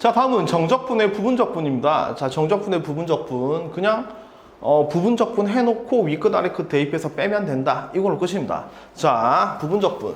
자, 다음은 정적분의 부분적분입니다. 자, 정적분의 부분적분. 그냥, 어, 부분적분 해놓고 위끝 아래끝 대입해서 빼면 된다. 이걸로 끝입니다. 자, 부분적분.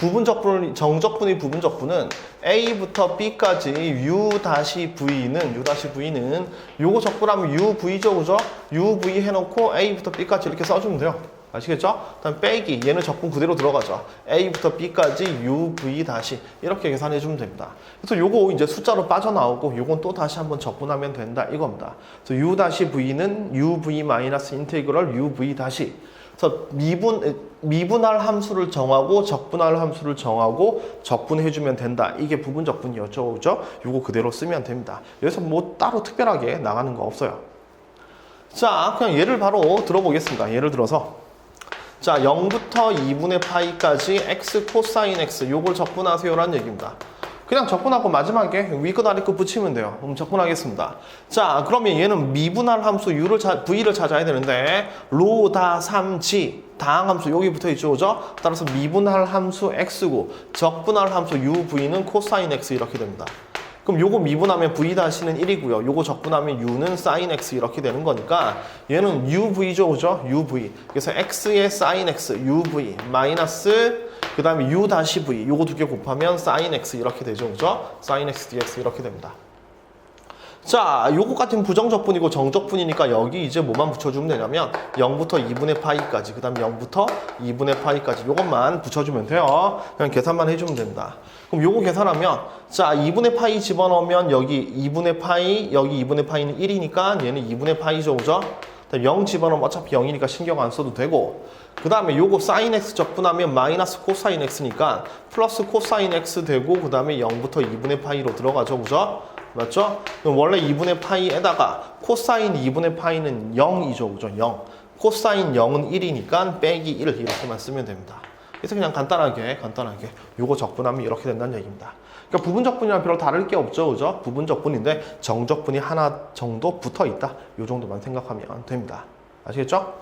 부분적분, 정적분의 부분적분은 A부터 B까지 U-V는, U-V는 요거 적분하면 UV죠, 그죠? UV 해놓고 A부터 B까지 이렇게 써주면 돼요. 아시겠죠? 다음 빼기, 얘는 적분 그대로 들어가죠. A부터 B까지 UV 다시 이렇게 계산해 주면 됩니다. 그래서 요거 이제 숫자로 빠져나오고 요건 또 다시 한번 적분하면 된다 이겁니다. 그래서 U 다시 V는 UV 마이너스 인테그럴 UV 다시 그래서 미분 미분할 함수를 정하고 적분할 함수를 정하고 적분해주면 된다. 이게 부분 적분이었죠, 그죠? 요거 그대로 쓰면 됩니다. 여기서 뭐 따로 특별하게 나가는 거 없어요. 자, 그냥 예를 바로 들어보겠습니다. 예를 들어서 자, 0부터 2분의 파이까지 x 코사인 x 요걸 적분하세요라는 얘기입니다. 그냥 적분하고 마지막에 위끝 아래끝 붙이면 돼요. 그럼 적분하겠습니다. 자, 그러면 얘는 미분할 함수 u를 자, v를 찾아야 되는데 로다 3지 다항 함수 여기 붙어 있죠, 그죠? 따라서 미분할 함수 x고 적분할 함수 uv는 코사인 x 이렇게 됩니다. 그럼 요거 미분하면 v 다시는 1이고요. 요거 적분하면 u는 sin x 이렇게 되는 거니까 얘는 uv죠, 그죠? uv. 그래서 x의 sin x, uv 마이너스 그 다음에 u 다시 v 요거 두 개 곱하면 sin x 이렇게 되죠, 그죠? sin x dx 이렇게 됩니다. 자, 요거 같은 부정적분이고 정적분이니까 여기 이제 뭐만 붙여주면 되냐면 0부터 2분의 파이까지 그 다음에 0부터 2분의 파이까지 요것만 붙여주면 돼요. 그냥 계산만 해주면 됩니다. 그럼 요거 계산하면 자 2분의 파이 집어넣으면 여기 2분의 파이 여기 2분의 파이는 1이니까 얘는 2분의 파이죠, 그죠? 0 집어넣으면 어차피 0이니까 신경 안 써도 되고 그 다음에 요거 sin x 적분하면 마이너스 코사인 x니까 플러스 코사인 x 되고 그 다음에 0부터 2분의 파이로 들어가죠, 그죠? 맞죠? 그럼 원래 2분의 파이에다가 코사인 2분의 파이는 0이죠. 그죠? 0. 코사인 0은 1이니까 빼기 1 이렇게만 쓰면 됩니다. 그래서 그냥 간단하게 간단하게 요거 적분하면 이렇게 된다는 얘기입니다. 그러니까 부분 적분이랑 별로 다를 게 없죠. 그죠? 부분 적분인데 정 적분이 하나 정도 붙어 있다. 요 정도만 생각하면 됩니다. 아시겠죠?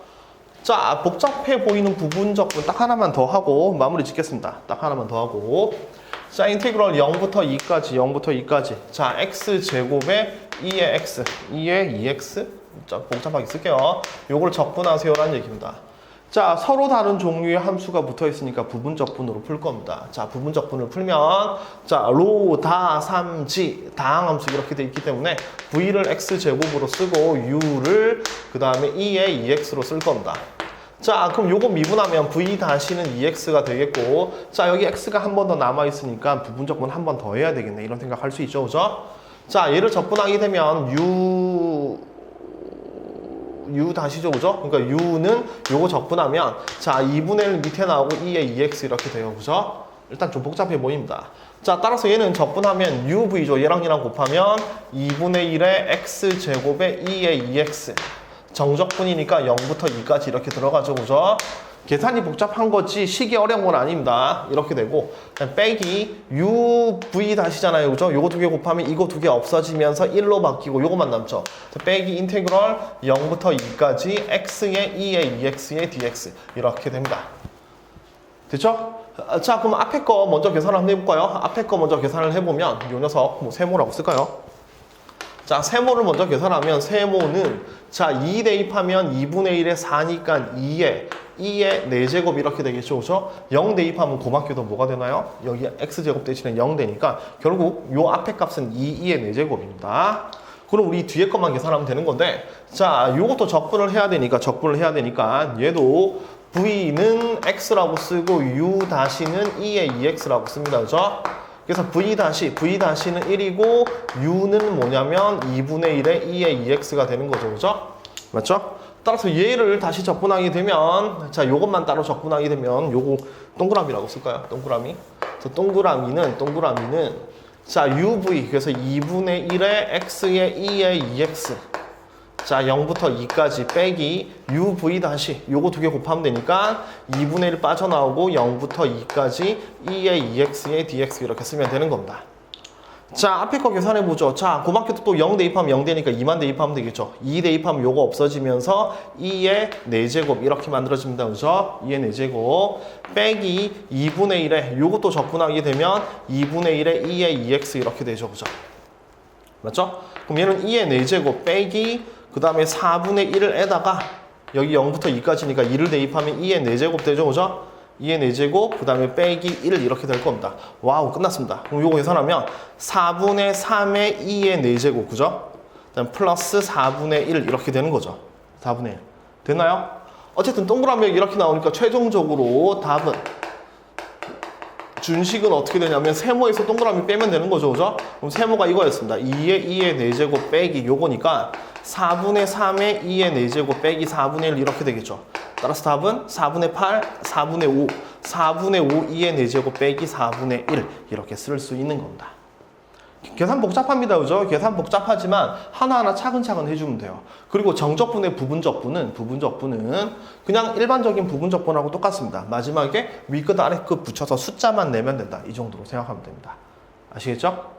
자, 복잡해 보이는 부분 적분 딱 하나만 더 하고 마무리 짓겠습니다. 딱 하나만 더 하고 자, 인테그럴 0부터 2까지, 0부터 2까지. 자, x 제곱에 2의 x, 2의 2x. 자, 복잡하게 쓸게요. 요걸 적분하세요라는 얘기입니다. 자, 서로 다른 종류의 함수가 붙어 있으니까 부분적 분으로 풀 겁니다. 자, 부분적 분을 풀면 자, 로, 다, 3, 지, 다항 함수 이렇게 돼 있기 때문에 v를 x 제곱으로 쓰고 u를 그 다음에 2의 2x로 쓸 겁니다. 자, 그럼 요거 미분하면 v 다시는 2x가 되겠고, 자, 여기 x가 한 번 더 남아 있으니까 부분적 분 한 번 더 해야 되겠네. 이런 생각 할 수 있죠, 그죠? 자, 얘를 적분하게 되면 u, u 다시죠, 그죠? 그러니까 u는 요거 적분하면, 자, 2분의 1 밑에 나오고 2에 2x 이렇게 돼요, 그죠? 일단 좀 복잡해 보입니다. 자, 따라서 얘는 적분하면 uv죠. 얘랑 얘랑 곱하면 2분의 1의 x 제곱에 2의 2x. 정적분이니까 0부터 2까지 이렇게 들어가죠, 그죠? 계산이 복잡한 거지 식이 어려운 건 아닙니다. 이렇게 되고 빼기 uv 다시잖아요, 그죠? 요거 두 개 곱하면 이거 두 개 없어지면서 1로 바뀌고 요거만 남죠. 빼기 인테그럴 0부터 2까지 x의 2의 2x의 dx 이렇게 됩니다. 됐죠? 아, 자, 그럼 앞에 거 먼저 계산을 한번 해볼까요? 앞에 거 먼저 계산을 해보면 요 녀석 뭐 세모라고 쓸까요? 자, 세모를 먼저 계산하면 세모는 자, 2 대입하면 2분의 1에 4니까 2에 2의 4제곱 이렇게 되겠죠. 그죠? 0 대입하면 고맙게도 뭐가 되나요? 여기 x제곱 대신에 0 되니까 결국 요 앞에 값은 2, 2의 4제곱입니다. 그럼 우리 뒤에 것만 계산하면 되는 건데 자, 요것도 적분을 해야 되니까 적분을 해야 되니까 얘도 v는 x라고 쓰고 u 다시는 2의 2x라고 씁니다. 그죠? 그래서 v 다시 v 다시는 1이고 u는 뭐냐면 2분의 1에 2의 2x가 되는 거죠. 그죠? 맞죠? 따라서 얘를 다시 적분하게 되면 자, 요것만 따로 적분하게 되면 요거 동그라미라고 쓸까요? 동그라미. 그래서 동그라미는 동그라미는 자, uv 그래서 2분의 1에 x의 2의 2x 자, 0부터 2까지 빼기 uv 다시 요거 두 개 곱하면 되니까 2분의 1 빠져나오고 0부터 2까지 2의 2x의 dx 이렇게 쓰면 되는 겁니다. 자, 앞에 거 계산해 보죠. 자, 고맙게도 또 0 대입하면 0 되니까 2만 대입하면 되겠죠. 2 대입하면 요거 없어지면서 2의 4제곱 이렇게 만들어집니다. 그죠? 2의 4제곱 빼기 2분의 1에 요것도 적분하게 되면 2분의 1에 2의 2x 이렇게 되죠. 그죠? 맞죠? 그럼 얘는 2의 4제곱 빼기 그 다음에 4분의 1을 에다가 여기 0부터 2까지니까 2를 대입하면 2의 4제곱 되죠, 그죠? 2의 4제곱 그 다음에 빼기 1 이렇게 될 겁니다. 와우 끝났습니다. 그럼 요거 계산하면 4분의 3의 2의 4제곱 그죠? 그다음 플러스 4분의 1 이렇게 되는 거죠. 4분의 1 됐나요? 어쨌든 동그라미 이렇게 나오니까 최종적으로 답은 준식은 어떻게 되냐면 세모에서 동그라미 빼면 되는 거죠, 그죠? 그럼 세모가 이거였습니다. 2의 2의 4제곱 빼기 요거니까 4분의 3의 2의 4제곱 빼기 4분의 1 이렇게 되겠죠. 따라서 답은 4분의 8, 4분의 5, 4분의 5 2의 4제곱 빼기 4분의 1 이렇게 쓸 수 있는 겁니다. 계산 복잡합니다. 그죠? 계산 복잡하지만 하나하나 차근차근 해주면 돼요. 그리고 정적분의 부분적분은, 부분적분은 그냥 일반적인 부분적분하고 똑같습니다. 마지막에 위끝 아래끝 붙여서 숫자만 내면 된다. 이 정도로 생각하면 됩니다. 아시겠죠?